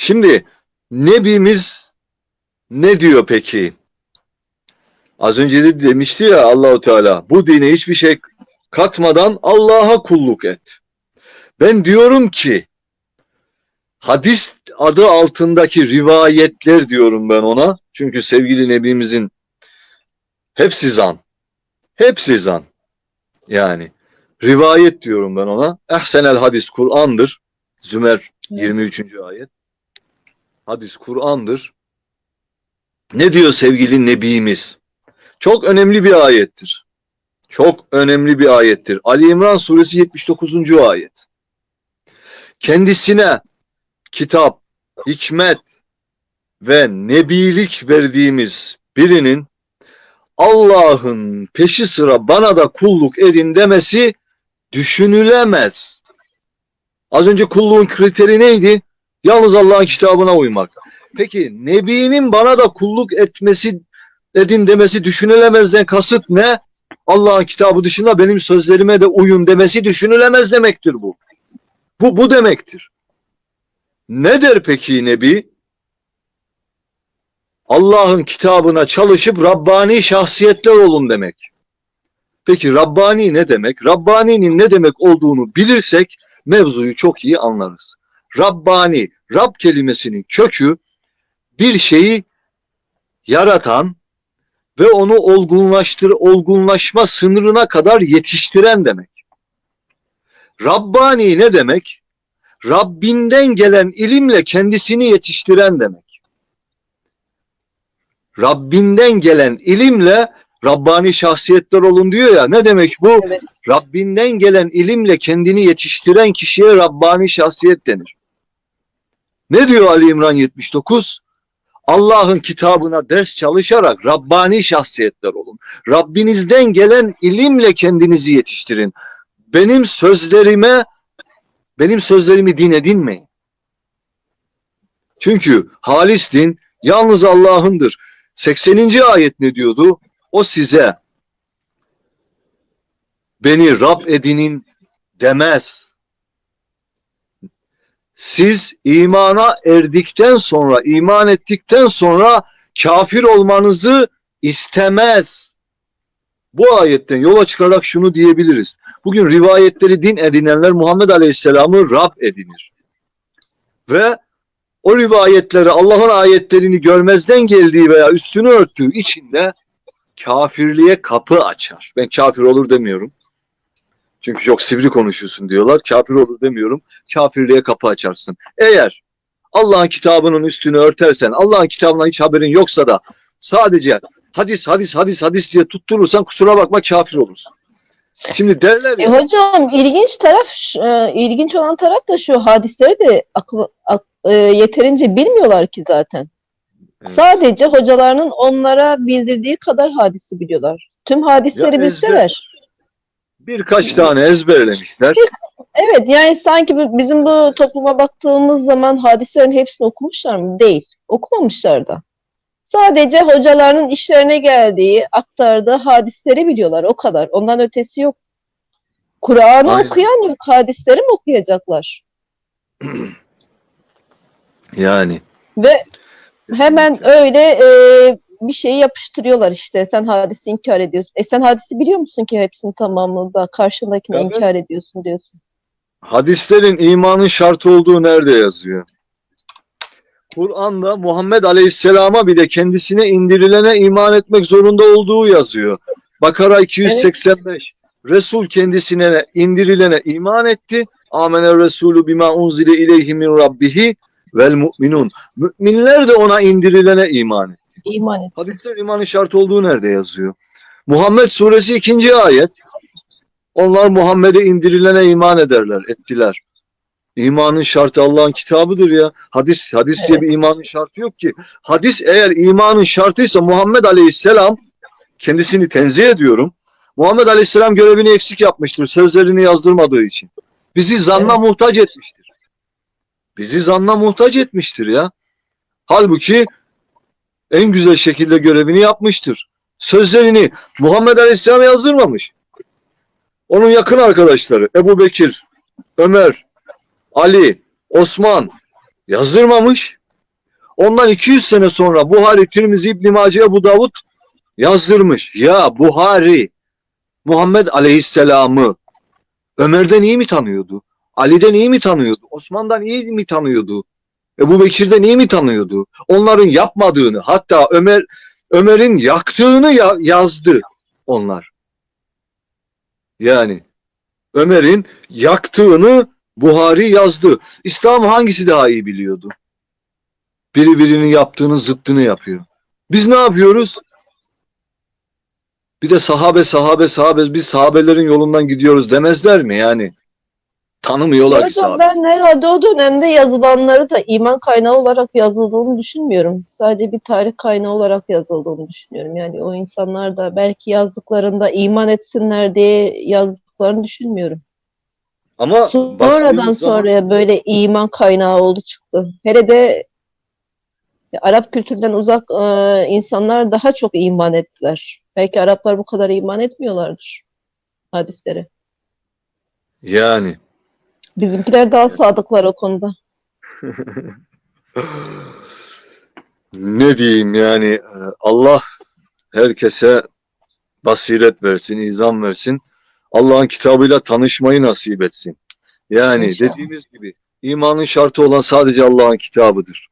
Şimdi Nebimiz ne diyor peki? Az önce de demişti ya Allahu Teala bu dine hiçbir şey katmadan Allah'a kulluk et. Ben diyorum ki hadis adı altındaki rivayetler diyorum ben ona. Çünkü sevgili Nebimizin hepsi zan. Hepsi zan. Yani rivayet diyorum ben ona. Ehsenel hadis Kur'an'dır. Zümer 23. ayet. Hadis Kur'an'dır. Ne diyor sevgili Nebimiz? Çok önemli bir ayettir. Çok önemli bir ayettir. Ali İmran suresi 79. ayet. Kendisine kitap, hikmet ve nebilik verdiğimiz birinin Allah'ın peşi sıra bana da kulluk edin demesi düşünülemez. Az önce kulluğun kriteri neydi? Yalnız Allah'ın kitabına uymak. Peki Nebi'nin bana da kulluk etmesi edin demesi düşünülemezden kasıt ne? Allah'ın kitabı dışında benim sözlerime de uyun demesi düşünülemez demektir bu. Bu bu demektir. Ne der peki Nebi? Allah'ın kitabına çalışıp Rabbani şahsiyetler olun demek. Peki Rabbani ne demek? Rabbani'nin ne demek olduğunu bilirsek mevzuyu çok iyi anlarız. Rabbani, Rab kelimesinin kökü bir şeyi yaratan ve onu olgunlaştır, olgunlaşma sınırına kadar yetiştiren demek. Rabbani ne demek? Rabbinden gelen ilimle kendisini yetiştiren demek. Rabbinden gelen ilimle Rabbani şahsiyetler olun diyor ya. Ne demek bu? Evet. Rabbinden gelen ilimle kendini yetiştiren kişiye Rabbani şahsiyet denir. Ne diyor Ali İmran 79? Allah'ın kitabına ders çalışarak Rabbani şahsiyetler olun. Rabbinizden gelen ilimle kendinizi yetiştirin. Benim sözlerime benim sözlerimi din edinmeyin. Çünkü halis din yalnız Allah'ındır. 80. ayet ne diyordu? O size beni Rab edinin demez. Siz imana erdikten sonra, iman ettikten sonra kafir olmanızı istemez. Bu ayetten yola çıkarak şunu diyebiliriz. Bugün rivayetleri din edinenler Muhammed Aleyhisselam'ı Rab edinir. Ve o rivayetleri Allah'ın ayetlerini görmezden geldiği veya üstünü örttüğü için de kafirliğe kapı açar. Ben kafir olur demiyorum. Çünkü çok sivri konuşuyorsun diyorlar. Kafir olur demiyorum. Kafirliğe kapı açarsın. Eğer Allah'ın kitabının üstünü örtersen, Allah'ın kitabından hiç haberin yoksa da sadece hadis, hadis, hadis, hadis diye tutturursan kusura bakma kafir olursun. Şimdi derler E, ya, hocam ilginç taraf, e, ilginç olan taraf da şu hadisleri de akıl, ak- e, yeterince bilmiyorlar ki zaten. Evet. Sadece hocalarının onlara bildirdiği kadar hadisi biliyorlar. Tüm hadisleri Ya bilseler. birkaç tane ezberlemişler. Evet yani sanki bizim bu topluma baktığımız zaman hadislerin hepsini okumuşlar mı? Değil. Okumamışlar da. Sadece hocalarının işlerine geldiği, aktardığı hadisleri biliyorlar. O kadar. Ondan ötesi yok. Kur'an'ı okuyan yok. Hadisleri mi okuyacaklar? Yani. Ve hemen öyle e, bir şeyi yapıştırıyorlar işte. Sen hadisi inkar ediyorsun. E sen hadisi biliyor musun ki hepsinin tamamını da karşındakini Evet. inkar ediyorsun diyorsun. Hadislerin imanın şartı olduğu nerede yazıyor? Kur'an'da Muhammed Aleyhisselam'a bile kendisine indirilene iman etmek zorunda olduğu yazıyor. Bakara 285. Resul kendisine indirilene iman etti. Amene Resulü bima unzile ileyhi min rabbihi vel mu'minun. Müminler de ona indirilene iman etti. İman et. Hadisler imanın şartı olduğu nerede yazıyor? Muhammed suresi ikinci ayet. Onlar Muhammed'e indirilene iman ederler, ettiler. İmanın şartı Allah'ın kitabıdır ya. Hadis hadis diye bir imanın şartı yok ki. Hadis eğer imanın şartıysa Muhammed Aleyhisselam kendisini tenzih ediyorum. Muhammed Aleyhisselam görevini eksik yapmıştır sözlerini yazdırmadığı için. Bizi zanna muhtaç etmiştir. Bizi zanna muhtaç etmiştir ya. Halbuki en güzel şekilde görevini yapmıştır. Sözlerini Muhammed Aleyhisselam yazdırmamış. Onun yakın arkadaşları Ebu Bekir, Ömer, Ali, Osman, Yazdırmamış. Ondan 200 sene sonra Buhari, Tirmizi, İbn Mace, Ebu Davud yazdırmış. Ya Buhari Muhammed Aleyhisselam'ı Ömer'den iyi mi tanıyordu? Ali'den iyi mi tanıyordu? Osman'dan iyi mi tanıyordu? Ebu Bekir'den iyi mi tanıyordu? Onların yapmadığını hatta Ömer Ömer'in yaktığını ya- yazdı onlar. Yani Ömer'in yaktığını Buhari yazdı. İslam hangisi daha iyi biliyordu? Biri birinin yaptığının zıttını yapıyor. Biz ne yapıyoruz? Bir de sahabe sahabe sahabe biz sahabelerin yolundan gidiyoruz demezler mi yani? Tanımıyorlar ki sahabe. ben herhalde o dönemde yazılanları da iman kaynağı olarak yazıldığını düşünmüyorum. Sadece bir tarih kaynağı olarak yazıldığını düşünüyorum. Yani o insanlar da belki yazdıklarında iman etsinler diye yazdıklarını düşünmüyorum. Ama Sonradan zaman- sonra böyle iman kaynağı oldu çıktı. Hele de Arap kültüründen uzak e, insanlar daha çok iman ettiler. Belki Araplar bu kadar iman etmiyorlardır hadislere. yani Bizimkiler daha sadıklar o konuda. ne diyeyim yani e, Allah herkese basiret versin, izan versin. Allah'ın kitabıyla tanışmayı nasip etsin. Yani İnşallah. dediğimiz gibi imanın şartı olan sadece Allah'ın kitabıdır.